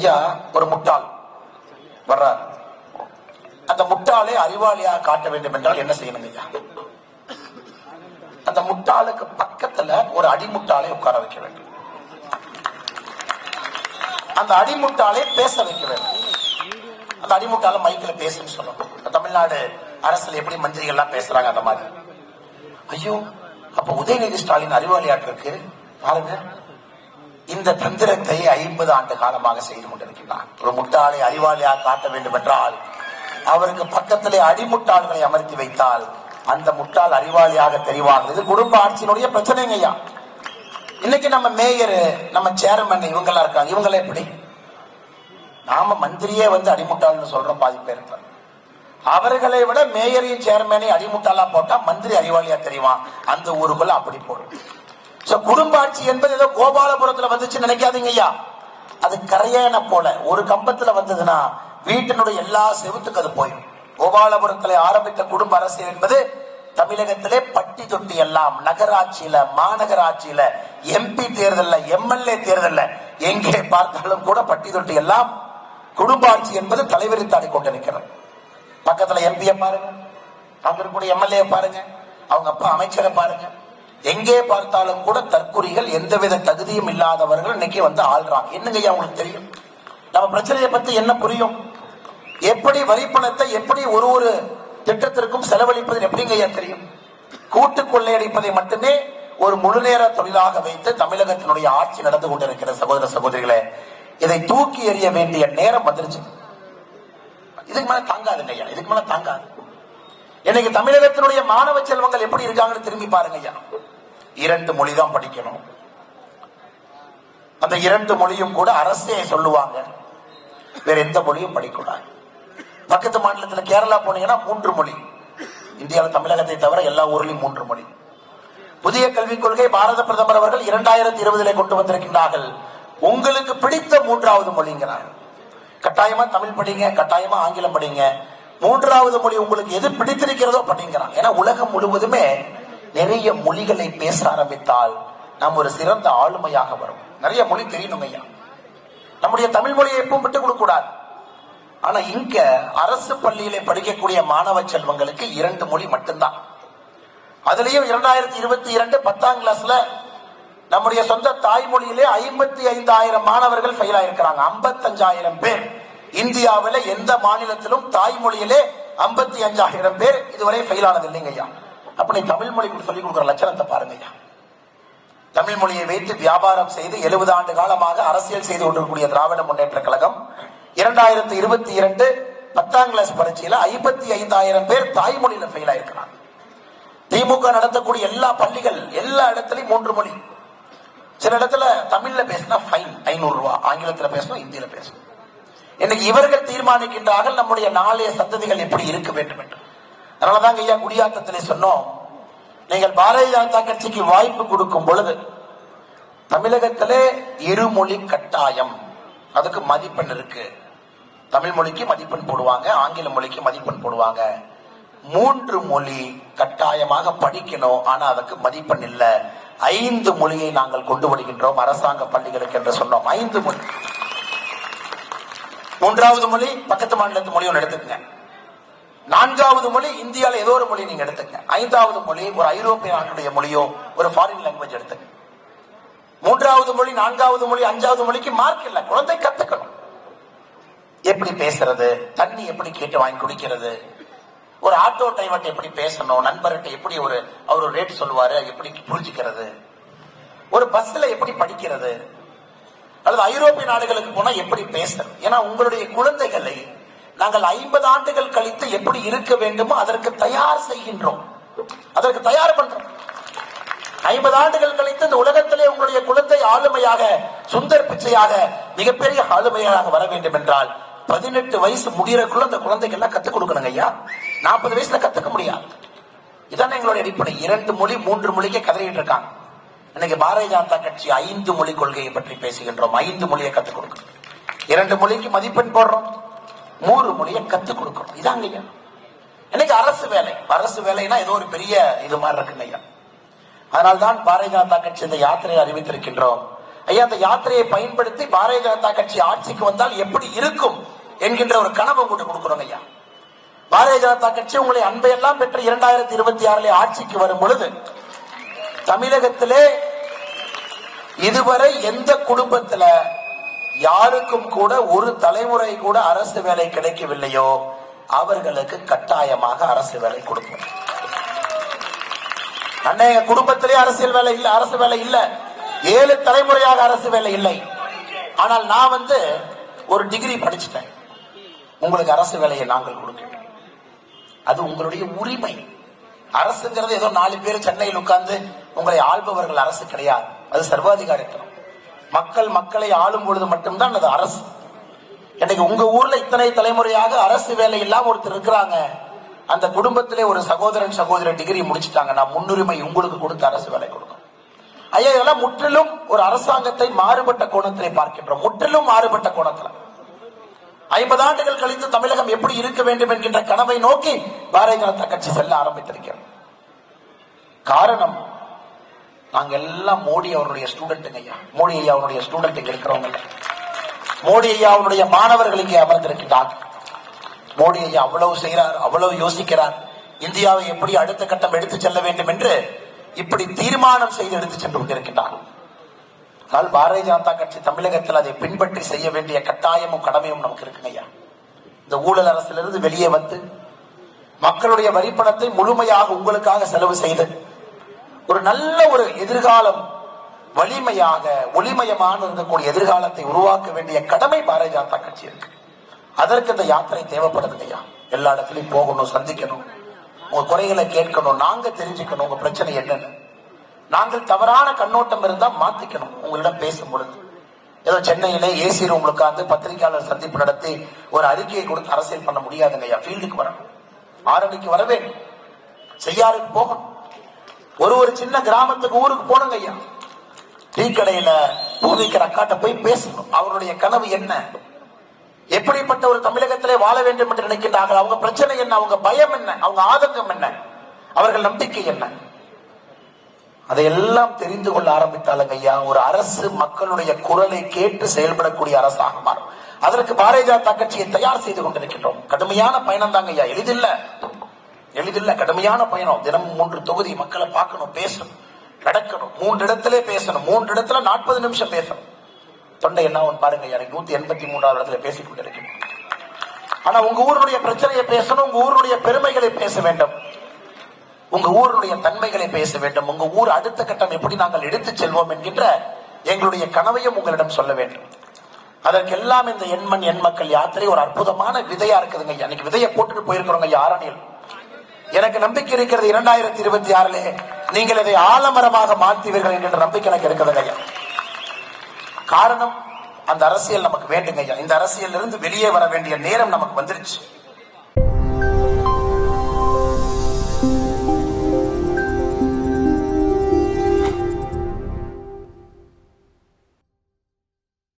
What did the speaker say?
ஐயா ஒரு முட்டாள். வர்றார். அந்த முட்டாளை அறிவாளியாக காட்ட வேண்டும் என்றால் என்ன செய்யணும் ஐயா? அந்த முட்டாளுக்கு பக்கத்துல ஒரு அடிமுட்டாளை உட்கார வைக்க வேண்டும். அந்த அடிமுட்டாளை பேச வைக்க வேண்டும். அந்த அடிமுட்டாளை மைக்கில் பேசுன்னு சொல்லணும். தமிழ்நாடு அரசுல எப்படி மந்திரிகள் எல்லாம் பேசுறாங்க அந்த மாதிரி. ஐயோ அப்ப உதயநிதி ஸ்டாலின் அறிவாளியாட்டு இருக்கு பாருங்க இந்த தந்திரத்தை ஐம்பது ஆண்டு காலமாக செய்து கொண்டிருக்கிறார் ஒரு முட்டாளை அறிவாளியாக காட்ட வேண்டும் என்றால் அவருக்கு பக்கத்திலே அடிமுட்டாள்களை அமர்த்தி வைத்தால் அந்த முட்டாள் அறிவாளியாக தெரிவார்கள் இது குடும்ப ஆட்சியினுடைய பிரச்சனைங்க ஐயா. இன்னைக்கு நம்ம மேயர் நம்ம சேர்மன் இவங்கெல்லாம் இருக்காங்க. இவங்கள எப்படி? நாம மந்திரியே வந்து அடிமுட்டாள்னு சொல்ற பாதி பேர் அவர்களை விட மேயரையும் சேர்மேனையும் அடிமுட்டாளா போட்டா மந்திரி அறிவாளியா தெரியுமா அந்த ஊருக்குள்ள அப்படி போடும். குடும்ப ஆட்சி என்பது ஏதோ கோபாலபுரத்துல வந்துச்சு நினைக்காதீங்க ஐயா. அது கரையான போல. ஒரு கம்பத்துல வந்ததுன்னா வீட்டினுடைய எல்லா செவுத்துக்கு அது போயிடும். கோபாலபுரத்துல ஆரம்பித்த குடும்ப அரசியல் என்பது தமிழகத்திலே பட்டி தொட்டி எல்லாம் நகராட்சியில மாநகராட்சியில எம்பி தேர்தல்ல எம்எல்ஏ தேர்தல்ல எங்கே பார்த்தாலும் கூட பட்டி தொட்டி எல்லாம் குடும்ப ஆட்சி என்பது தலைவரித்தாடி கொண்டிருக்கிறது பக்கத்துல எம்பியை பாருங்க. அங்க இருக்கக்கூடிய எம்எல்ஏ பாருங்க. அவங்க அப்பா அமைச்சரை பாருங்க. எங்கே பார்த்தாலும் கூட தற்குறிகள் எந்தவித தகுதியும் இல்லாதவர்கள் இன்னைக்கு வந்து ஆள்றாங்க. என்னங்கய்யா உங்களுக்கு தெரியும்? நம்ம பிரச்சனையை பத்தி என்ன புரியும்? எப்படி வரி பணத்தை எப்படி ஒரு ஒரு திட்டத்திற்கும் செலவழிப்பது எப்படிங்க ஐயா தெரியும்? கூட்டு கொள்ளையடிப்பதை மட்டுமே ஒரு முழு நேர தொழிலாக வைத்து தமிழகத்தினுடைய ஆட்சி நடந்து கொண்டிருக்கிற சகோதர சகோதரிகளே இதை தூக்கி எறிய வேண்டிய நேரம் வந்துருச்சு. இதுக்கு மேல தாங்காதுங்க ஐயா இதுக்கு மேல தாங்காது. இன்னைக்கு தமிழகத்தினுடைய மாணவ செல்வங்கள் எப்படி இருக்காங்கன்னு திரும்பி பாருங்க ஐயா. இரண்டு மொழி தான் படிக்கணும். அந்த இரண்டு மொழியும் கூட அரசே சொல்லுவாங்க. வேற எந்த மொழியும் படிக்கூடாது பக்கத்து மாநிலத்தில் கேரளா போனீங்கன்னா மூன்று மொழி. இந்தியாவில் தமிழகத்தை தவிர எல்லா ஊர்லயும் மூன்று மொழி. புதிய கல்விக் கொள்கை பாரத பிரதமர் அவர்கள் இரண்டாயிரத்தி இருபதிலே கொண்டு வந்திருக்கின்றார்கள். உங்களுக்கு பிடித்த மூன்றாவது மொழிங்கிறார். கட்டாயமா தமிழ் படிங்க கட்டாயமா ஆங்கிலம் படிங்க. மூன்றாவது மொழி உங்களுக்கு எது பிடித்திருக்கிறதோ படிங்கிறான் ஏன்னா உலகம் முழுவதுமே நிறைய மொழிகளை பேச ஆரம்பித்தால் நாம் ஒரு சிறந்த ஆளுமையாக வரும். நிறைய மொழி தெரியணும் ஐயா. நம்முடைய தமிழ் மொழியை எப்பவும் விட்டுக் கொடுக்க கூடாது. ஆனா இங்க அரசு பள்ளியிலே படிக்கக்கூடிய மாணவ செல்வங்களுக்கு இரண்டு மொழி மட்டும்தான். அதுலயும் இரண்டாயிரத்தி இருபத்தி இரண்டு பத்தாம் கிளாஸ்ல நம்முடைய சொந்த தாய்மொழியிலே ஐம்பத்தி ஐந்தாயிரம் மாணவர்கள் ஃபெயில் ஆயிருக்கிறாங்க. ஐம்பத்தஞ்சாயிரம் பேர். இந்தியாவில எந்த மாநிலத்திலும் தாய்மொழியிலே ஐம்பத்தி அஞ்சாயிரம் பேர் இதுவரை ஃபெயில் ஆனது இல்லைங்க ஐயா அப்படி தமிழ் மொழி சொல்லிக் கொடுக்குற லட்சணத்தை பாருங்க ஐயா. தமிழ் மொழியை வைத்து வியாபாரம் செய்து எழுபது ஆண்டு காலமாக அரசியல் செய்து கொண்டிருக்கூடிய திராவிட முன்னேற்ற கழகம் இரண்டாயிரத்தி இருபத்தி இரண்டு பத்தாம் கிளாஸ் பரீட்சையில ஐம்பத்தி ஐந்தாயிரம் பேர் தாய்மொழியில ஃபெயில் ஆயிருக்கிறாங்க. திமுக நடத்தக்கூடிய எல்லா பள்ளிகள் எல்லா இடத்துலயும் மூன்று மொழி. சில இடத்துல தமிழ்ல பேசினா ஃபைன் ஐநூறு ரூபா ஆங்கிலத்துல பேசணும் இந்தியில பேசணும் இன்னைக்கு இவர்கள் தீர்மானிக்கின்றார்கள் நம்முடைய நாளைய சந்ததிகள் எப்படி இருக்க வேண்டும் என்று. அதனாலதான் ஐயா குடியாத்தத்திலே சொன்னோம் நீங்கள் பாரதிய ஜனதா கட்சிக்கு வாய்ப்பு கொடுக்கும் பொழுது தமிழகத்திலே இருமொழி கட்டாயம். அதுக்கு மதிப்பெண் இருக்கு. தமிழ் மொழிக்கு மதிப்பெண் போடுவாங்க ஆங்கில மொழிக்கு மதிப்பெண் போடுவாங்க. மூன்று மொழி கட்டாயமாக படிக்கணும் ஆனா அதுக்கு மதிப்பெண் இல்லை. ஐந்து மொழியை நாங்கள் கொண்டு வருகின்றோம் அரசாங்க பள்ளிகளுக்கு என்று சொன்னோம். ஐந்து மொழி. மூன்றாவது மொழி பக்கத்து மாநிலத்து மொழி ஒன்று எடுத்துக்கங்க. நான்காவது மொழி இந்தியாவில் ஏதோ ஒரு மொழி நீங்க எடுத்துக்கங்க. ஐந்தாவது மொழி ஒரு ஐரோப்பிய நாட்டுடைய மொழியோ ஒரு ஃபாரின் லாங்குவேஜ் எடுத்துங்க மூன்றாவது மொழி நான்காவது மொழி அஞ்சாவது மொழிக்கு மார்க் இல்லை. குழந்தை கத்துக்கணும். எப்படி பேசுறது? தண்ணி எப்படி கேட்டு வாங்கி குடிக்கிறது? ஒரு ஆட்டோ டிரைவர்கிட்ட எப்படி பேசணும்? நண்பர்கிட்ட எப்படி ஒரு அவர் ஒரு ரேட் சொல்லுவாரு? எப்படி புரிஞ்சுக்கிறது? ஒரு பஸ்ல எப்படி படிக்கிறது? அல்லது ஐரோப்பிய நாடுகளுக்கு போனா எப்படி பேசுறது ஏன்னா உங்களுடைய குழந்தைகளை நாங்கள் ஐம்பது ஆண்டுகள் கழித்து எப்படி இருக்க வேண்டுமோ அதற்கு தயார் செய்கின்றோம். அதற்கு தயார் பண்றோம். ஐம்பது ஆண்டுகள் கழித்து இந்த உலகத்திலே உங்களுடைய குழந்தை ஆளுமையாக சுந்தர் பிச்சையாக மிகப்பெரிய ஆளுமையாக வர வேண்டும் என்றால் பதினெட்டு வயசு முடியறதுக்குள்ள அந்த குழந்தைக்கு எல்லாம் கத்துக் கொடுக்கணுங்க ஐயா. நாற்பது வயசுல கத்துக்க முடியாது. இதான் எங்களுடைய அடிப்படை. இரண்டு மொழி மூன்று மொழிக்கே கதறிட்டு இருக்காங்க. இன்னைக்கு பாரதிய ஜனதா கட்சி ஐந்து மொழி கொள்கையை பற்றி பேசுகின்றோம். ஐந்து மொழியை கத்துக் கொடுக்கணும். இரண்டு மொழிக்கு மதிப்பெண் போடுறோம். மூன்று மொழியை கத்துக் கொடுக்கணும். இதாங்க ஐயா. இன்னைக்கு அரசு வேலை. அரசு வேலைனா ஏதோ ஒரு பெரிய இது மாதிரி இருக்குங்க ஐயா. அதனால்தான் பாரதிய ஜனதா கட்சி இந்த யாத்திரையை அறிவித்திருக்கின்றோம். ஐயா அந்த யாத்திரையை பயன்படுத்தி பாரதிய ஜனதா கட்சி ஆட்சிக்கு வந்தால் எப்படி இருக்கும் என்கின்ற ஒரு கனவு உங்களுக்கு கொடுக்கிறோம் ஐயா. பாரதிய ஜனதா கட்சி உங்களை அன்பையெல்லாம் பெற்று இரண்டாயிரத்தி இருபத்தி ஆறுல ஆட்சிக்கு வரும் பொழுது தமிழகத்திலே இதுவரை எந்த குடும்பத்துல யாருக்கும் கூட ஒரு தலைமுறை கூட அரசு வேலை கிடைக்கவில்லையோ அவர்களுக்கு கட்டாயமாக அரசு வேலை கொடுக்கும். அன்னைய குடும்பத்திலே அரசியல் வேலை இல்லை அரசு வேலை இல்லை. ஏழு தலைமுறையாக அரசு வேலை இல்லை. ஆனால் நான் வந்து ஒரு டிகிரி படிச்சுட்டேன். உங்களுக்கு அரசு வேலையை நாங்கள் கொடுக்கிறோம் அது உங்களுடைய உரிமை. அரசுங்கிறது ஏதோ நாலு பேர் சென்னையில் உட்கார்ந்து உங்களை ஆள்பவர்கள் அரசு கிடையாது. அது சர்வாதிகாரித்தனம். மக்கள் மக்களை ஆளும் பொழுது மட்டும்தான் அது அரசு. இன்னைக்கு உங்க ஊர்ல இத்தனை தலைமுறையாக அரசு வேலை இல்லாம ஒருத்தர் இருக்கிறாங்க. அந்த குடும்பத்திலே ஒரு சகோதரன் சகோதரன் டிகிரி முடிச்சிட்டாங்க. நான் முன்னுரிமை உங்களுக்கு கொடுத்து அரசு வேலை கொடுக்கும் ஐயா இதெல்லாம் முற்றிலும் ஒரு அரசாங்கத்தை மாறுபட்ட கோணத்திலே பார்க்கின்றோம். முற்றிலும் மாறுபட்ட கோணத்துல. ஐம்பது ஆண்டுகள் கழித்து தமிழகம் எப்படி இருக்க வேண்டும் என்கின்ற கனவை நோக்கி பாரதிய ஜனதா கட்சி செல்ல ஆரம்பித்திருக்கிறோம் காரணம் நாங்க எல்லாம் மோடி அவருடைய ஸ்டூடெண்ட்டுங்க ஐயா. மோடி ஐயா அவருடைய ஸ்டூடெண்ட் இங்க இருக்கிறவங்க. மோடி ஐயா அவருடைய மாணவர்கள் இங்கே அமர்ந்திருக்கிறார். மோடி ஐயா அவ்வளவு செய்கிறார் அவ்வளவு யோசிக்கிறார். இந்தியாவை எப்படி அடுத்த கட்டம் எடுத்து செல்ல வேண்டும் என்று இப்படி தீர்மானம் செய்து எடுத்து சென்று கொண்டிருக்கிறார். ஆனால் பாரதிய ஜனதா கட்சி தமிழகத்தில் அதை பின்பற்றி செய்ய வேண்டிய கட்டாயமும் கடமையும் நமக்கு இருக்குங்க ஐயா. இந்த ஊழல் அரசிலிருந்து வெளியே வந்து மக்களுடைய வரிப்பணத்தை முழுமையாக உங்களுக்காக செலவு செய்து ஒரு நல்ல ஒரு எதிர்காலம் வலிமையாக ஒளிமயமான இருக்கக்கூடிய எதிர்காலத்தை உருவாக்க வேண்டிய கடமை பாரதிய ஜனதா கட்சி இருக்கு. அதற்கு இந்த யாத்திரை தேவைப்படுதுங்க ஐயா எல்லா இடத்துலயும் போகணும் சந்திக்கணும். உங்க குறைகளை கேட்கணும் நாங்க தெரிஞ்சுக்கணும் உங்க பிரச்சனை என்னன்னு. நாங்கள் தவறான கண்ணோட்டம் இருந்தா மாத்திக்கணும். உங்களிடம் பேசும் பொழுது ஏதோ சென்னையில ஏசி ரூம் உட்கார்ந்து பத்திரிகையாளர் சந்திப்பு நடத்தி ஒரு அறிக்கையை கொடுத்து அரசியல் பண்ண முடியாதுங்க ஐயா ஃபீல்டுக்கு வரணும். ஆரம்பிக்கு வர வேண்டும் செய்யாருக்கு போகணும். ஒரு ஒரு சின்ன கிராமத்துக்கு ஊருக்கு போனங்க ஐயா. டீ கடையில பூவிக்கிற அக்காட்ட போய் பேசணும். அவருடைய கனவு என்ன? எப்படிப்பட்ட ஒரு தமிழகத்திலே வாழ வேண்டும் என்று நினைக்கின்றார்கள்? அவங்க பிரச்சனை என்ன? அவங்க பயம் என்ன? அவங்க ஆதங்கம் என்ன? அவர்கள் நம்பிக்கை என்ன? அதையெல்லாம் தெரிந்து கொள்ள ஆரம்பித்தாலுங்க ஐயா ஒரு அரசு மக்களுடைய குரலை கேட்டு செயல்படக்கூடிய அரசாக மாறும். அதற்கு பாரதிய ஜனதா கட்சியை தயார் செய்து கொண்டிருக்கின்றோம். கடுமையான பயணம் தாங்க ஐயா. எளிதில்லை. எளிதில்ல கடுமையான பயணம். தினமும் மூன்று தொகுதி மக்களை பார்க்கணும் பேசணும் நடக்கணும். மூன்று இடத்துல பேசணும். மூன்று இடத்துல நாற்பது நிமிஷம் பேசணும். தொண்டை என்ன பாருங்க எனக்கு நூத்தி எண்பத்தி மூன்றாவது இடத்துல பேசிக் கொண்டிருக்கிறேன் ஆனா உங்க ஊருடைய பிரச்சனையை பேசணும் உங்க ஊருடைய பெருமைகளை பேச வேண்டும். உங்க ஊருடைய தன்மைகளை பேச வேண்டும். உங்க ஊர் அடுத்த கட்டம் எப்படி நாங்கள் எடுத்துச் செல்வோம் என்கின்ற எங்களுடைய கனவையும் உங்களிடம் சொல்ல வேண்டும். அதற்கெல்லாம் இந்த எண்மண் எண் மக்கள் யாத்திரை ஒரு அற்புதமான விதையா இருக்குதுங்க ஐயா. இன்னைக்கு விதையை போட்டுட்டு போயிருக்கிறோங்க ஐயா ஆரணியில். எனக்கு நம்பிக்கை இருக்கிறது இரண்டாயிரத்தி இருபத்தி ஆறிலே. நீங்கள் இதை ஆலமரமாக மாற்றுவீர்கள் என்கின்ற நம்பிக்கை எனக்கு இருக்கிறது ஐயா. காரணம் அந்த அரசியல் நமக்கு வேண்டுங்க ஐயா. இந்த அரசியல் இருந்து வெளியே வர வேண்டிய நேரம் நமக்கு வந்துருச்சு.